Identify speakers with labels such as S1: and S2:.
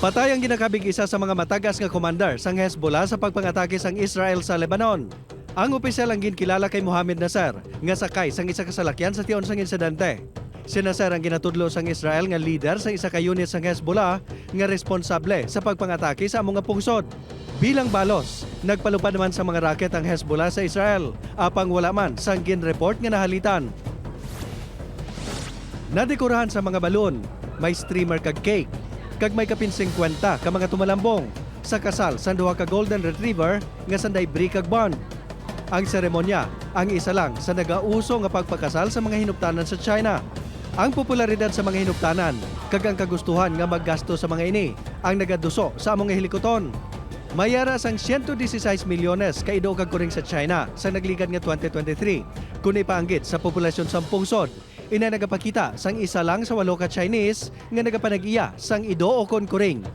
S1: Patay ang ginakabig isa sa mga matagas nga commander sang Hezbollah sa pagpangatake sang Israel sa Lebanon. Ang opisyal ang ginkilala kay Mohamed Nasser nga sakay sang isa ka salakyan sa tiyon sang insidente. Si Nasser ang ginatudlo sang Israel nga leader sa isa ka unit sang Hezbollah nga responsable sa pagpangatake sa nga pungsod. Bilang balos, nagpalupad naman sa mga raket ang Hezbollah sa Israel, apang wala man sang gin-report nga nahalitan. Nadekurahan sa mga balon, may streamer kag cake, kag may kapin 50 ka mga tumalambong sa kasal sa duha ka golden retriever nga sanday brie kag bond. Ang seremonya ang isa lang sa nagauso nga pagpakasal sa mga hinuptanan sa China. Ang popularidad sa mga hinuptanan kag ang kagustuhan nga maggasto sa mga ini ang nagaduso sa among hilikoton. Mayara sang 116 milyones ka ido kag kuring sa China sa nagligad nga 2023 kun ipaanggit sa populasyon sa pungsod ina nagapakita sang isa lang sa walo ka Chinese nga nagapanag-iya sang ido o kon kuring